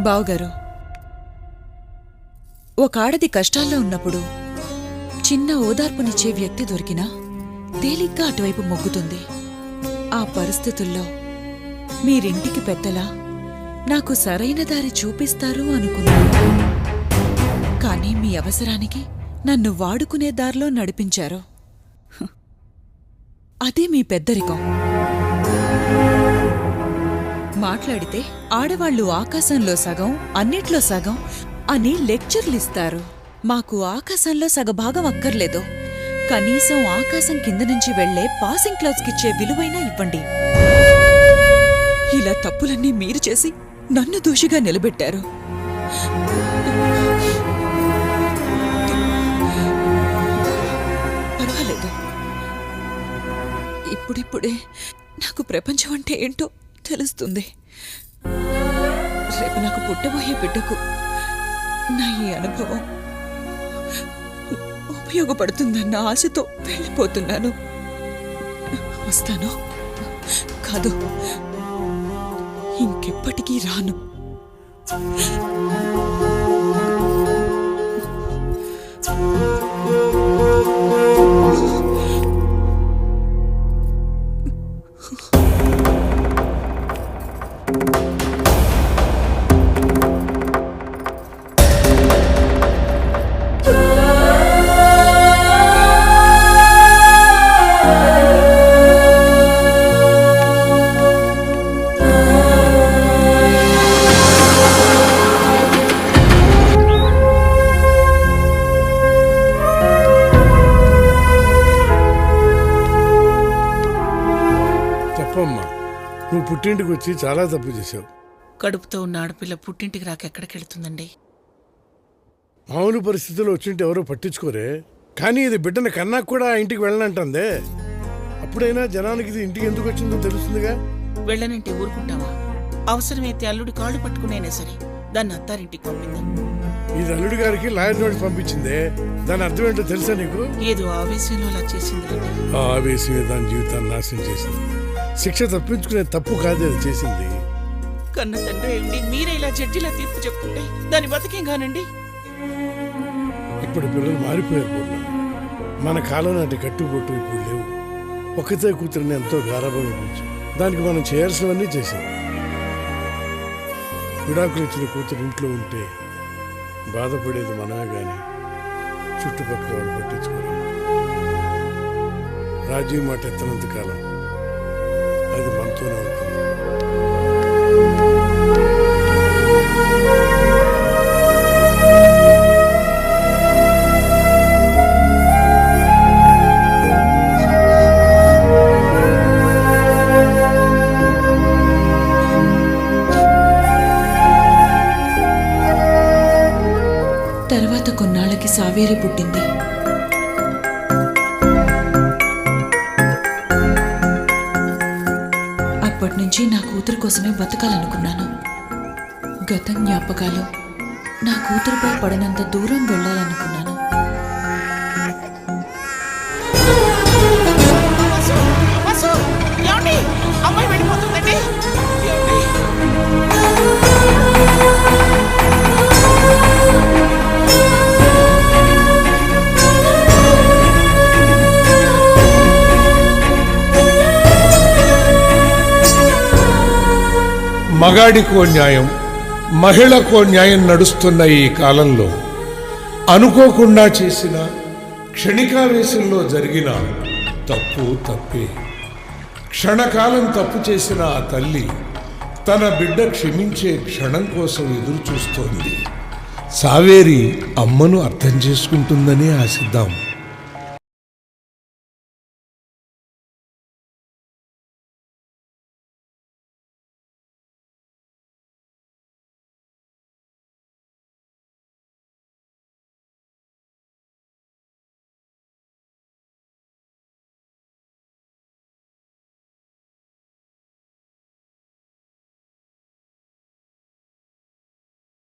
బావుగారు. ఒక ఆడది కష్టాల్లో ఉన్నప్పుడు చిన్న ఓదార్పునిచ్చే వ్యక్తి దొరికినా తేలిగ్గా అటువైపు మొగ్గుతుంది. ఆ పరిస్థితుల్లో మీరింటికి పెద్దలా నాకు సరైన దారి చూపిస్తారు అనుకున్నాను. కానీ మీ అవసరానికి నన్ను వాడుకునే దారిలో నడిపించారు. అదే మీ పెద్దరికం. మాట్లాడితే ఆడవాళ్ళు ఆకాశంలో సగం అన్నిట్లో సగం అని లెక్చర్లిస్తారు. మాకు ఆకాశంలో సగభాగం అక్కర్లేదు. కనీసం ఆకాశం కింద నుంచి వెళ్ళే పాసింగ్ క్లౌడ్స్కిచ్చే విలువైనా ఇవ్వండి. ఇలా తప్పులన్నీ మీరు చేసి నన్ను దోషిగా నిలబెట్టారు. పర్వాలేదు. ఇప్పుడిప్పుడే నాకు ప్రపంచం అంటే ఏంటో తెలుస్తుంది. రేపు నాకు పుట్టబోయే బిడ్డకు నా ఈ అనుభవం ఉపయోగపడుతుందన్న ఆశతో వెళ్ళిపోతున్నాను. వస్తాను. కాదు ఇంకెప్పటికీ రాను. నువ్వు పుట్టింటికి వచ్చి చాలా తప్పు చేసావు కడుపుతో ఉన్న ఆడపిల్ల పుట్టింటికి రాక ఎక్కడికెళ్తుందండి మామూలు పరిస్థితుల్లో వచ్చింటే ఎవరో పట్టించుకోరే. కానీ ఇది బిడ్డను కన్నా కూడా ఆ ఇంటికి వెళ్ళనంటుందే. అప్పుడైనా జనానికి ఇది ఇంటికి ఎందుకు వచ్చిందో తెలుస్తుందిగా? వెళ్ళనంటే ఊరుకుంటావా? అవసరమైతే అల్లుడి కాళ్ళు పట్టుకునైనా సరే దాన్ని అత్తారింటికి పంపిందాం? ఇది అల్లుడి గారికి లాయర్ నోటి పంపించిందే. దాని అర్థం ఏంటో తెలుసా నీకు? ఏదో ఆవేశంలో అలా చేసిందిలేండి ఆ ఆవేశమే దాని జీవితాన్ని నాశనం చేసింది. శిక్ష తప్పించుకునే తప్పు కాదు అది చేసింది. కన్న తండ్రి అయ్యండి మీరే ఇలా జడ్జిలా తీర్పు చెప్తుంటే దాని బతికేం కానండి? ఇప్పుడు పిల్లలు మారిపోయారు పూర్ణ. మన కాలం నాటి కట్టుబొట్టు ఇప్పుడు లేవు. ఒక్కతే కూతురిని ఎంతో గారాభం పెంచు దానికి మనం చేయాల్సినవన్నీ చేసాం విడాకులు ఇచ్చిన కూతురు ఇంట్లో ఉంటే బాధపడేది మనమే గాని చుట్టుపక్కల వాళ్ళు పట్టించుకోరు రాజీ మాట ఎత్తనంత కాలం. అది మనతోనే ఉంటుంది. తర్వాత కొన్నాళ్ళకి సావేరి పుట్టింది. అప్పటి నుంచి నా కూతురు కోసమే బతకాలనుకున్నాను. గత జ్ఞాపకాలు నా కూతురుపై పడనంత దూరం వెళ్ళాలనుకున్నాను. మగాడికో న్యాయం మహిళకో న్యాయం నడుస్తున్న ఈ కాలంలో అనుకోకుండా చేసిన క్షణికావేశంలో జరిగిన తప్పు తప్పే. క్షణకాలం తప్పు చేసిన ఆ తల్లి తన బిడ్డ క్షమించే క్షణం కోసం ఎదురు చూస్తోంది సావేరి అమ్మను అర్థం చేసుకుంటుందని ఆశిద్దాం.